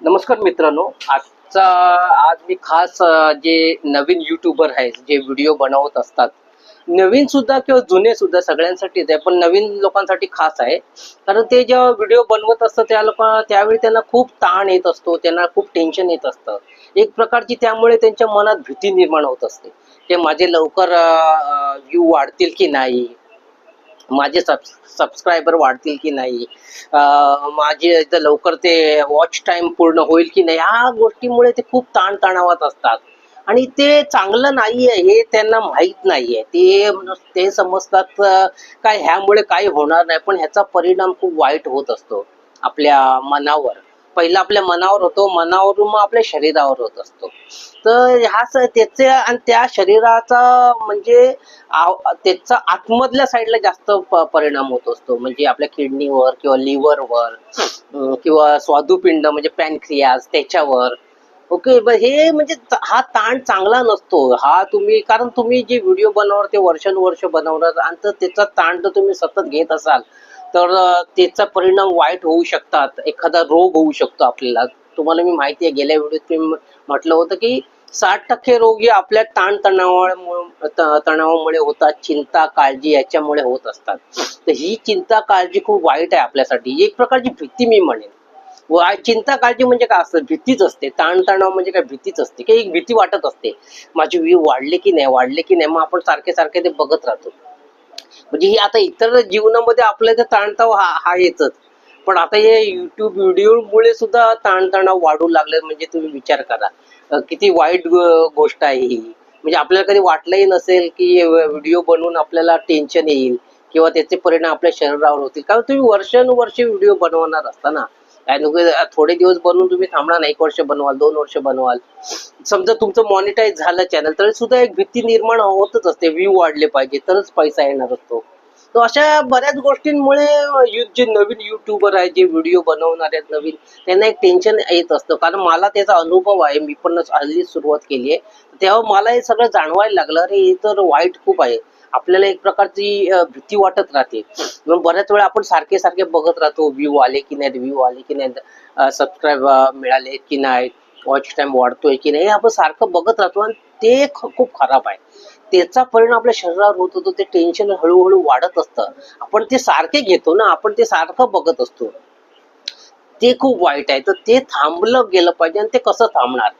नमस्कार मित्रांनो आजचा आज मी खास जे नवीन युट्यूबर आहेत जे व्हिडिओ बनवत असतात नवीन सुद्धा किंवा जुने सुद्धा सगळ्यांसाठीच आहे पण नवीन लोकांसाठी खास आहे. कारण ते जेव्हा व्हिडिओ बनवत असतात त्या लोक त्यावेळी त्यांना खूप ताण येत असतो त्यांना खूप टेन्शन येत असतं. एक प्रकारची त्यामुळे त्यांच्या मनात भीती निर्माण होत असते. ते माझे लवकर व्ह्यू वाढतील की नाही? माझे सब सबस्क्रायबर वाढतील की नाही? माझे लवकर ते वॉच टाइम पूर्ण होईल की नाही? ह्या गोष्टीमुळे ते खूप ताणतणावात असतात. आणि ते चांगलं नाहीये हे त्यांना माहीत नाहीये. ते ते समजतात काय ह्यामुळे काही होणार नाही पण ह्याचा परिणाम खूप वाईट होत असतो आपल्या मनावर. पहिला आपल्या मनावर होतो मनावरून मग आपल्या शरीरावर होत असतो. तर ह्या स- त्याचे आणि त्या शरीराचा म्हणजे त्याचा आतमधल्या साईडला जास्त परिणाम होत असतो. म्हणजे आपल्या किडनीवर किंवा लिव्हरवर किंवा स्वादुपिंड म्हणजे पॅनक्रियाज त्याच्यावर. ओके हे म्हणजे हा ताण चांगला नसतो. हा तुम्ही कारण तुम्ही जे व्हिडिओ बनवणार ते वर्षानुवर्ष बनवणार आणि तर त्याचा ताण जर तुम्ही सतत घेत असाल. तर त्याचा परिणाम वाईट होऊ शकतात. एखादा रोग होऊ शकतो आपल्याला. तुम्हाला मी माहिती आहे गेल्या व्हिडिओत मी म्हटलं होतं की साठ टक्के रोग हे आपल्या ताणतणावामुळे तणावामुळे होतात चिंता काळजी याच्यामुळे होत असतात. तर ही चिंता काळजी खूप वाईट आहे आपल्यासाठी. एक प्रकारची भीती मी म्हणेन. व चिंता काळजी म्हणजे काय असतं? भीतीच असते. ताणतणाव म्हणजे काय? भीतीच असते. की एक भीती वाटत असते. माझी व्ह्यू वाढले की नाही? वाढले की नाही? मग आपण सारखे सारखे ते बघत राहतो. म्हणजे ही आता इतर जीवनामध्ये आपल्या इथे ताणताव हा हा येतच. पण आता हे युट्यूब व्हिडिओमुळे सुद्धा ताणतणाव वाढू लागले म्हणजे तुम्ही विचार करा. किती वाईट गोष्ट आहे ही. म्हणजे आपल्याला कधी वाटलंही नसेल की व्हिडिओ बनवून आपल्याला टेन्शन येईल किंवा त्याचे परिणाम आपल्या शरीरावर होतील. कारण तुम्ही वर्षानुवर्षे व्हिडिओ बनवणार असताना थोडे दिवस बनवून तुम्ही थांबणार नाही. एक वर्ष बनवाल दोन वर्ष बनवाल. समजा तुमचं मॉनिटाईज झालं चॅनल तर सुद्धा एक भीती निर्माण होतच असते. व्ह्यू वाढले पाहिजे तरच पैसा येणार असतो. तर अशा बऱ्याच गोष्टींमुळे जे नवीन युट्यूबर आहे जे व्हिडिओ बनवणारे आहेत नवीन त्यांना एक टेन्शन येत असतं. कारण मला त्याचा अनुभव आहे. मी पण हल्ली सुरुवात केली आहे. तेव्हा मला हे सगळं जाणवायला लागलं अरे हे तर वाईट खूप आहे. आपल्याला एक प्रकारची भीती वाटत राहते. म्हणून बऱ्याच वेळा आपण सारखे सारखे बघत राहतो व्ह्यू आले की नाही व्ह्यू आले की नाही सबस्क्राईब मिळाले की नाही वॉच टाइम वाढतोय की नाही हे आपण सारखं बघत राहतो आणि ते ख- खूप खराब आहे. त्याचा परिणाम आपल्या शरीरावर होत होतो ते टेन्शन हळूहळू वाढत असतं. आपण ते सारखे घेतो ना आपण ते सारखं बघत असतो. ते खूप वाईट आहे. तर ते थांबलं गेलं पाहिजे आणि ते कसं थांबणार?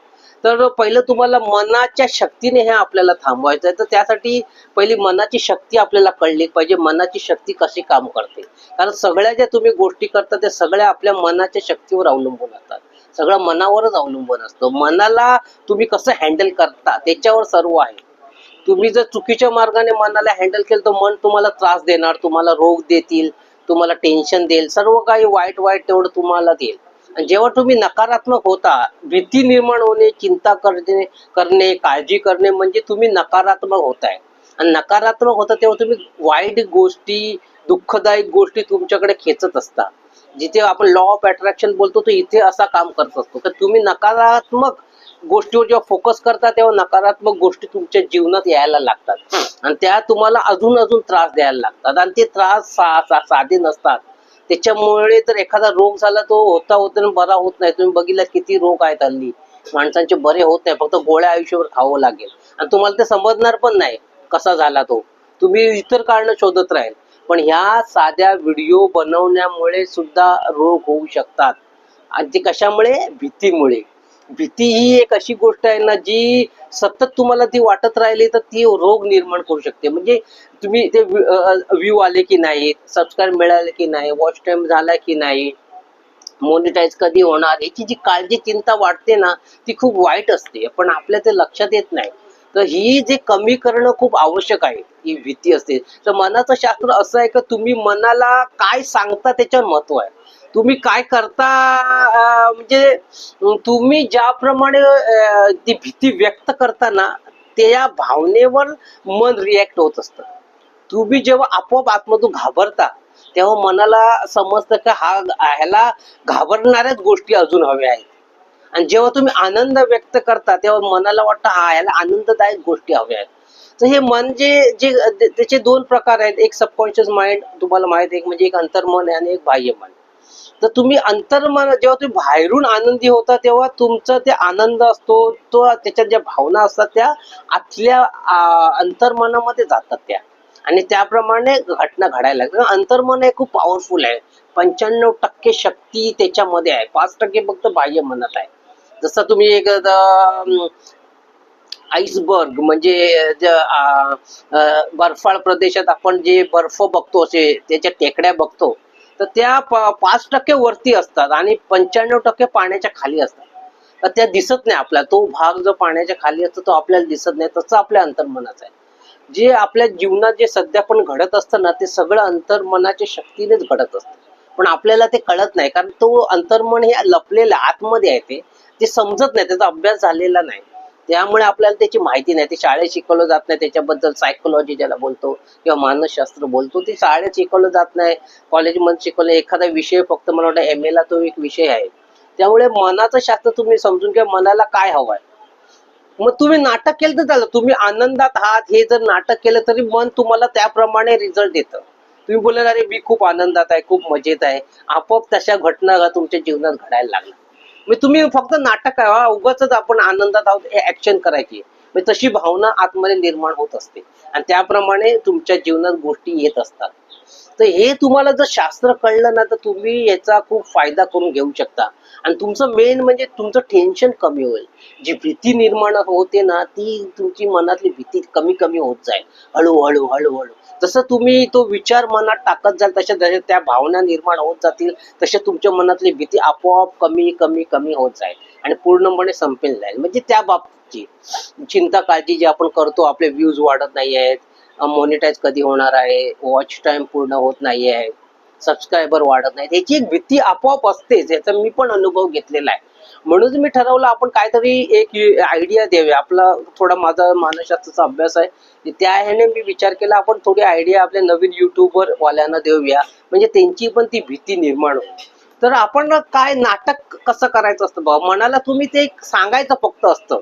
तर पहिलं तुम्हाला मनाच्या शक्तीने हे आपल्याला थांबवायचं आहे. तर त्यासाठी पहिली मनाची शक्ती आपल्याला कळली पाहिजे. मनाची शक्ती कशी काम करते? कारण सगळ्या ज्या तुम्ही गोष्टी करता त्या सगळ्या आपल्या मनाच्या शक्तीवर अवलंबून असतात. सगळं मनावरच अवलंबून असतं. मनाला तुम्ही कसं हँडल करता त्याच्यावर सर्व आहे. तुम्ही जर चुकीच्या मार्गाने मनाला हँडल केलं तर मन तुम्हाला त्रास देणार तुम्हाला रोग देतील तुम्हाला टेन्शन देईल सर्व काही वाईट वाईट तेवढं तुम्हाला देईल. जेव्हा तुम्ही नकारात्मक होता भीती निर्माण होणे चिंता करणे करणे काळजी करणे म्हणजे तुम्ही नकारात्मक होताय. आणि नकारात्मक होता तेव्हा तुम्ही वाईट गोष्टी दुःखदायक गोष्टी तुमच्याकडे खेचत असता. जिथे आपण लॉ ऑफ अट्रॅक्शन बोलतो तो इथे असा काम करत असतो. तर तुम्ही नकारात्मक गोष्टीवर जेव्हा फोकस करता तेव्हा नकारात्मक गोष्टी तुमच्या जीवनात यायला लागतात. आणि त्या तुम्हाला अजून अजून त्रास द्यायला लागतात. आणि ते त्रास सा, सा, साधे नसतात. त्याच्यामुळे जर एखादा रोग झाला तो होता होता आणि बरा होत नाही. तुम्ही बघितलं किती रोग आहेत हल्ली. माणसांचे बरे होत नाही. फक्त गोळ्या आयुष्यावर खावं लागेल. आणि तुम्हाला ते समजणार पण नाही कसा झाला तो. तुम्ही इतर कारण शोधत राहील. पण ह्या साध्या व्हिडिओ बनवण्यामुळे सुद्धा रोग होऊ शकतात. आणि ते कशामुळे? भीतीमुळे. भीती ही एक अशी गोष्ट आहे ना जी सतत तुम्हाला ती वाटत राहिली तर ती रोग निर्माण करू शकते. म्हणजे तुम्ही ते व्ह्यू आले की नाही सबस्क्राईब मिळाले की नाही वॉच टाइम झाला की नाही मॉनिटाईज कधी होणार याची जी काळजी चिंता वाटते ना ती खूप वाईट असते. पण आपल्या ते लक्षात येत नाही. तर ही जे कमी करणं खूप आवश्यक आहे ही भीती असते. तर मनाचं शास्त्र असं आहे का तुम्ही मनाला काय सांगता त्याच्यावर महत्त्व आहे. तुम्ही काय करता म्हणजे तुम्ही ज्याप्रमाणे ती भीती व्यक्त करताना त्या भावनेवर मन रिॲक्ट होत असतं. तुम्ही जेव्हा आपोआप आतमधून घाबरता तेव्हा मनाला समजतं की हा ह्याला घाबरणाऱ्याच गोष्टी अजून हव्या आहेत. आणि जेव्हा तुम्ही आनंद व्यक्त करता तेव्हा मनाला वाटतं हा ह्याला आनंददायक गोष्टी हव्या आहेत. तर हे मन जे जे त्याचे दोन प्रकार आहेत. एक सबकॉन्शियस माइंड तुम्हाला माहीत आहे एक म्हणजे एक अंतर्मन आहे आणि एक बाह्य मन. तर तुम्ही अंतर्मन जेव्हा तुम्ही बाहेरून आनंदी होता तेव्हा तुमचा ते आनंद असतो तो त्याच्यात ज्या भावना असतात त्या आतल्या अंतर्मनामध्ये जातात त्या. आणि त्याप्रमाणे घटना घडायला लागतात अंतर्मन हे खूप पॉवरफुल आहे. पंच्याण्णव टक्के शक्ती त्याच्यामध्ये आहे. पाच टक्के फक्त बाह्य मनात आहे. जसं तुम्ही एक आईसबर्ग म्हणजे बर्फाळ प्रदेशात आपण जे बर्फ बघतो असे त्याच्या टेकड्या बघतो तर त्या पाच टक्के वरती असतात आणि पंच्याण्णव टक्के पाण्याच्या खाली असतात. तर त्या दिसत नाही आपल्याला. तो भाग जो पाण्याच्या खाली असतो तो आपल्याला दिसत नाही. तसं आपल्या अंतर्मनाचं आहे. जे आपल्या जीवनात जे सध्या पण घडत असतं ना ते सगळं अंतर्मनाच्या शक्तीनेच घडत असतं. पण आपल्याला ते कळत नाही. कारण तो अंतर्मन हे लपलेलं आतमध्ये आहे ते समजत नाही. त्याचा अभ्यास झालेला नाही. त्यामुळे आपल्याला त्याची माहिती नाही. ते शाळेत शिकवलं जात नाही. त्याच्याबद्दल सायकोलॉजी ज्याला बोलतो किंवा मानसशास्त्र बोलतो ते शाळेत शिकवलं जात नाही. कॉलेजमध्ये शिकवलं एखादा विषय फक्त मला वाटतं एम एला तो एक विषय आहे. त्यामुळे मनाचं शास्त्र तुम्ही समजून घ्या मनाला काय हवंय. मग तुम्ही नाटक केलं तर झालं तुम्ही आनंदात आहात हे जर नाटक केलं तरी मन तुम्हाला त्याप्रमाणे रिझल्ट देतं. तुम्ही बोलणार अरे मी खूप आनंदात आहे खूप मजेत आहे. आपोआप तशा घटना तुमच्या जीवनात घडायला लागल्या. मग तुम्ही फक्त नाटक आहे उगाच आपण आनंदात आहोत हे ऍक्शन करायची. म्हणजे तशी भावना आतमध्ये निर्माण होत असते. आणि त्याप्रमाणे तुमच्या जीवनात गोष्टी येत असतात. तर हे तुम्हाला जर शास्त्र कळलं ना तर तुम्ही याचा खूप फायदा करून घेऊ शकता. आणि तुमचं मेन म्हणजे तुमचं टेन्शन कमी होईल. जी भीती निर्माण होते ना ती तुमची मनातली भीती कमी कमी होत जाईल. हळूहळू हळूहळू. जसं तुम्ही तो विचार मनात टाकत जाल तशा जशा त्या भावना निर्माण होत जातील. तशा तुमच्या मनातली भीती आपोआप कमी कमी कमी होत जाईल. आणि पूर्णपणे संपेल जाईल. म्हणजे त्या बाबतीची चिंता काळजी जी आपण करतो आपले व्ह्यूज वाढत नाही आहेत. मॉनिटाईज कधी होणार आहे? वॉच टाइम पूर्ण होत नाही आहे सबस्क्रायबर वाढत नाहीत. याची एक भीती आपोआप असतेच. याचा मी पण अनुभव घेतलेला आहे. म्हणून मी ठरवलं आपण काहीतरी एक आयडिया देऊया. आपला थोडा माझा मानसशास्त्राचा अभ्यास आहे. त्या ह्याने मी विचार केला आपण थोडी आयडिया आपल्या नवीन युट्यूबर वाल्यांना देऊया. म्हणजे त्यांची पण ती भीती निर्माण होईल. तर आपण काय नाटक कसं करायचं असतं? बा मनाला तुम्ही ते एक सांगायचं फक्त असतं.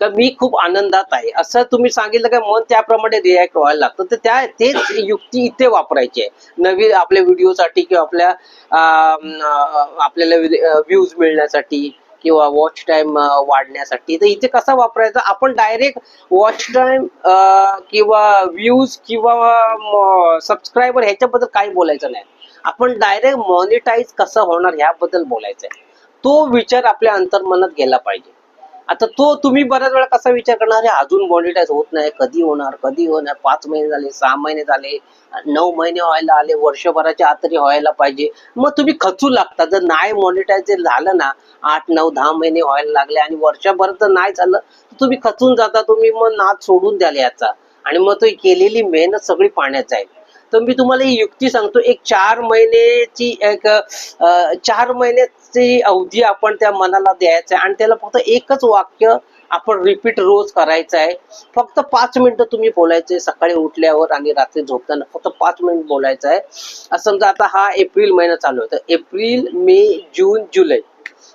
तर मी खूप आनंदात आहे. असं तुम्ही सांगितलं का मन त्याप्रमाणे रिॲक्ट व्हायला लागतं. तर त्या तेच युक्ती इथे वापरायची आहे. नवीन आपल्या व्हिडिओसाठी किंवा आपल्या आपल्याला व्ह्यूज मिळण्यासाठी किंवा वॉच टाइम वाढण्यासाठी. तर इथे कसा वापरायचा? आपण डायरेक्ट वॉच टाइम किंवा व्ह्यूज किंवा सबस्क्रायबर ह्याच्याबद्दल काही बोलायचं नाही. आपण डायरेक्ट मॉनिटाईज कसं होणार ह्याबद्दल बोलायचं आहे. तो विचार आपल्या अंतर्मनात गेला पाहिजे. आता तो तुम्ही बऱ्याच वेळा कसा विचार करणार अजून मॉनिटाईज होत नाही कधी होणार कधी होणार पाच महिने झाले सहा महिने झाले नऊ महिने व्हायला आले वर्षभराच्या आत तरी व्हायला पाहिजे. मग तुम्ही खचू लागता. जर नाही मॉनिटाईज झालं ना आठ नऊ दहा महिने व्हायला लागले आणि वर्षभर जर नाही झालं तर तुम्ही खचून जाता. तुम्ही मग नाद सोडून द्याल याचा. आणि मग तो केलेली मेहनत सगळी पाण्यात जाईल. तर मी तुम्हाला ही युक्ती सांगतो एक चार महिन्याची एक चार महिन्याची अवधी आपण त्या मनाला द्यायचं आहे आणि त्याला फक्त एकच वाक्य आपण रिपीट रोज करायचं आहे. फक्त पाच मिनिटं तुम्ही बोलायचे सकाळी उठल्यावर आणि रात्री झोपताना फक्त पाच मिनिट बोलायचं आहे. असं समजा आता हा एप्रिल महिना चालू आहे तर एप्रिल मे जून जुलै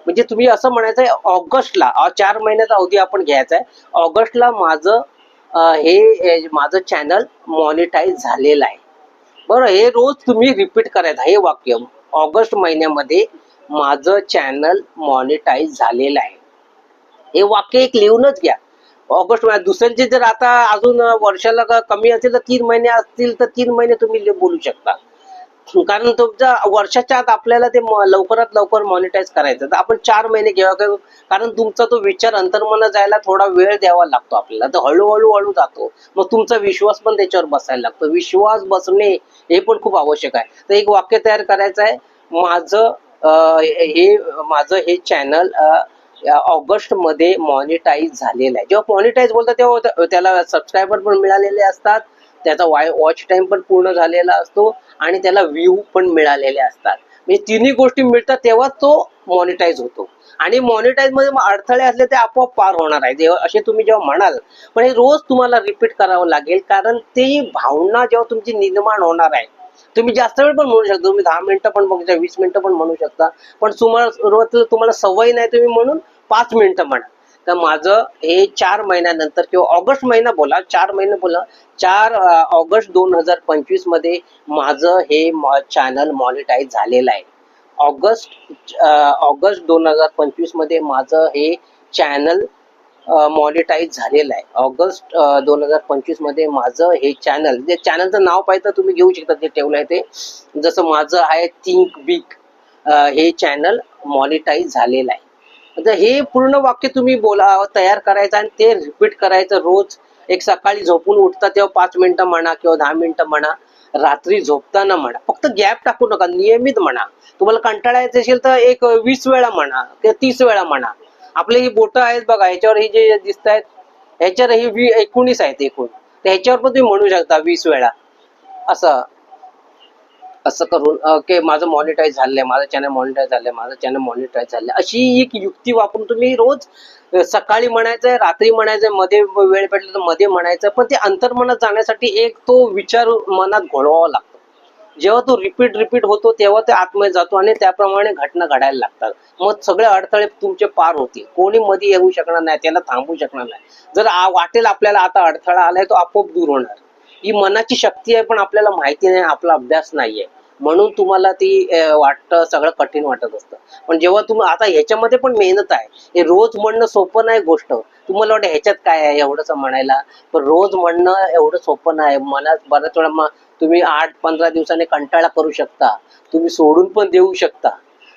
म्हणजे तुम्ही असं म्हणायचं आहे ऑगस्टला चार महिन्याचा अवधी आपण घ्यायचा आहे. ऑगस्टला माझं हे हे माझं चॅनल मॉनिटाईज झालेलं आहे. बरं हे रोज तुम्ही रिपीट करायचं हे वाक्य. ऑगस्ट महिन्यामध्ये माझं चॅनल मॉनिटाईज झालेलं आहे. हे वाक्य एक लिहूनच घ्या. ऑगस्ट महिन्यात दुसऱ्यांचे जर आता अजून वर्षाला कमी असेल तर तीन महिने असतील तर तीन महिने तुम्ही बोलू शकता. कारण तुमच्या वर्षाच्या आत आपल्याला ते लवकरात लवकर मॉनिटाईज करायचं. तर आपण चार महिने घ्यावा का- कारण तुमचा तो विचार अंतर्मना जायला थोडा वेळ द्यावा लागतो आपल्याला. तर हळूहळू हळू जातो. मग तुमचा विश्वास पण त्याच्यावर बसायला लागतो. विश्वास बसणे हे पण खूप आवश्यक आहे. तर एक वाक्य तयार करायचं आहे. माझं हे माझं हे चॅनल ऑगस्टमध्ये मॉनिटाईज झालेलं आहे. जेव्हा मॉनिटाईज बोलतात तेव्हा त्याला सबस्क्रायबर पण मिळालेले असतात. त्याचा वाय वॉच टाइम पण पूर्ण झालेला असतो आणि त्याला व्ह्यू पण मिळालेले असतात. म्हणजे तिन्ही गोष्टी मिळतात तेव्हा तो मॉनिटाईज होतो. आणि मॉनिटाईजमध्ये अडथळे असले ते आपोआप पार होणार आहे. जेव्हा असे तुम्ही जेव्हा म्हणाल पण हे रोज तुम्हाला रिपीट करावं लागेल कारण ती भावना जेव्हा तुमची निर्माण होणार आहे तुम्ही जास्त वेळ पण म्हणू शकता. तुम्ही दहा मिनिटं पण बघू शकता वीस मिनिटं पण म्हणू शकता. पण तुम्हाला सुरुवातीला तुम्हाला सवय नाही तुम्ही म्हणून पाच मिनिटं म्हणा. तर माझं हे चार महिन्यानंतर किंवा ऑगस्ट महिना बोला चार महिने बोला चार ऑगस्ट दोन हजार पंचवीसमध्ये माझं हे चॅनल मॉनिटाईज झालेलं आहे. ऑगस्ट ऑगस्ट दोन हजार पंचवीसमध्ये माझं हे चॅनल मॉनिटाईज झालेलं आहे. ऑगस्ट दोन हजार पंचवीसमध्ये माझं हे चॅनल जे चॅनलचं नाव पाहिजे तर तुम्ही घेऊ शकता ते ठेवलं आहे ते. जसं माझं आहे थिंक बिग हे चॅनल मॉनिटाईज झालेलं आहे. तर हे पूर्ण वाक्य तुम्ही बोला तयार करायचं आणि ते रिपीट करायचं रोज. एक सकाळी झोपून उठता तेव्हा पाच मिनिटं म्हणा किंवा दहा मिनिटं म्हणा. रात्री झोपताना म्हणा. फक्त गॅप टाकू नका नियमित म्हणा. तुम्हाला कंटाळा येत असेल तर एक वीस वेळा म्हणा किंवा तीस वेळा म्हणा. आपले ही बोटं आहेत बघा ह्याच्यावर हे जे दिसत आहेत ह्याच्यावर ही वी एकोणीस आहेत एकूण. तर ह्याच्यावर पण तुम्ही म्हणू शकता वीस वेळा. असं. असं करून की माझं मॉनिटाईज झालंय माझं चॅनल मॉनिटाईज झालंय माझं चॅनल मॉनिटाईज झालंय. अशी एक युक्ती वापरून तुम्ही रोज सकाळी म्हणायचंय रात्री म्हणायचंयमध्ये वेळ भेटला तर मध्ये म्हणायचं पण ते अंतर्मनात जाण्यासाठी एक तो विचार मनात घोळवावा लागतो. जेव्हा तो रिपीट रिपीट होतो तेव्हा ते आतमध्ये जातो आणि त्याप्रमाणे घटना घडायला लागतात. मग सगळे अडथळे तुमचे पार होतील. कोणी मध्ये येऊ शकणार नाही त्याला थांबवू शकणार नाही. जर वाटेल आपल्याला आता अडथळा आलाय तो आपोआप दूर होणार. ही मनाची शक्ती आहे पण आपल्याला माहिती नाही आपला अभ्यास नाहीये. म्हणून तुम्हाला ती वाटत वाटतं सगळं कठीण वाटत असतं. पण जेव्हा तुम्ही आता ह्याच्यामध्ये पण मेहनत आहे. हे रोज म्हणणं सोपं नाही गोष्ट. तुम्हाला वाटतं ह्याच्यात काय आहे एवढंच म्हणायला. पण रोज म्हणणं एवढं सोपं नाही. मनात बऱ्याच वेळा तुम्ही आठ पंधरा दिवसाने कंटाळा करू शकता. तुम्ही सोडून पण देऊ शकता.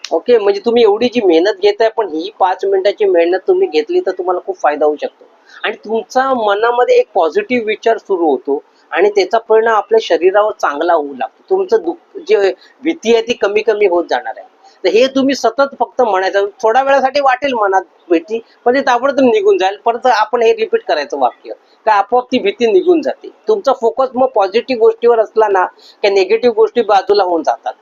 ओके? म्हणजे तुम्ही एवढी जी मेहनत घेताय पण ही पाच मिनिटाची मेहनत तुम्ही घेतली तर तुम्हाला खूप फायदा होऊ शकतो. आणि तुमचा मनामध्ये एक पॉझिटिव्ह विचार सुरू होतो. आणि त्याचा परिणाम आपल्या शरीरावर चांगला होऊ लागतो. तुमचं दुःख जे भीती आहे ती कमी कमी होत जाणार आहे. तर हे तुम्ही सतत फक्त म्हणायचं थोड्या वेळासाठी वाटेल मनात भीती पण ते ताबडतोब निघून जाईल. परत आपण हे रिपीट करायचं वाक्य का आपोआप ती भीती निघून जाते. तुमचा फोकस मग पॉझिटिव्ह गोष्टीवर असला ना की निगेटिव्ह गोष्टी बाजूला होऊन जातात.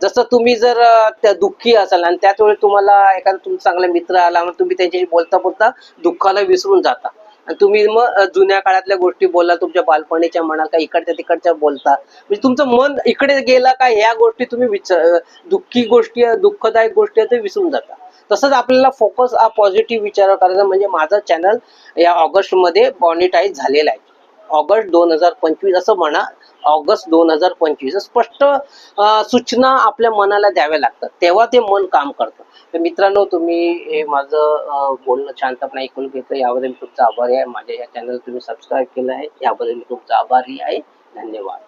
जसं तुम्ही जर त्या दुःखी असाल आणि त्याच वेळी तुम्हाला एखादा तुमचा चांगला मित्र आला तुम्ही त्यांच्याशी बोलता बोलता दुःखाला विसरून जाता. आणि तुम्ही मग जुन्या काळातल्या गोष्टी बोला तुमच्या बालपणीच्या म्हणा का इकडच्या तिकडच्या बोलता. म्हणजे तुमचं मन इकडे गेला का ह्या गोष्टी तुम्ही विचार दुःखी गोष्टी दुःखदायक गोष्टी ते विसरून जाता. तसंच आपल्याला फोकस हा पॉझिटिव्ह विचार करायचा म्हणजे माझं चॅनल या ऑगस्टमध्ये मॉनिटाईज झालेलं आहे. ऑगस्ट दोन हजार पंचवीस असं म्हणा ऑगस्ट दोन हजार पंचवीस स्पष्ट सूचना आपल्या मनाला द्याव्या लागतात. तेव्हा ते मन काम करतं. तर मित्रांनो तुम्ही हे माझं बोलणं शांतपणे ऐकून घेतलं. याबद्दल मी तुमचा आभारी आहे. माझ्या या चॅनल तुम्ही सबस्क्राईब केलं आहे. याबद्दल मी तुमचा आभारी आहे. धन्यवाद.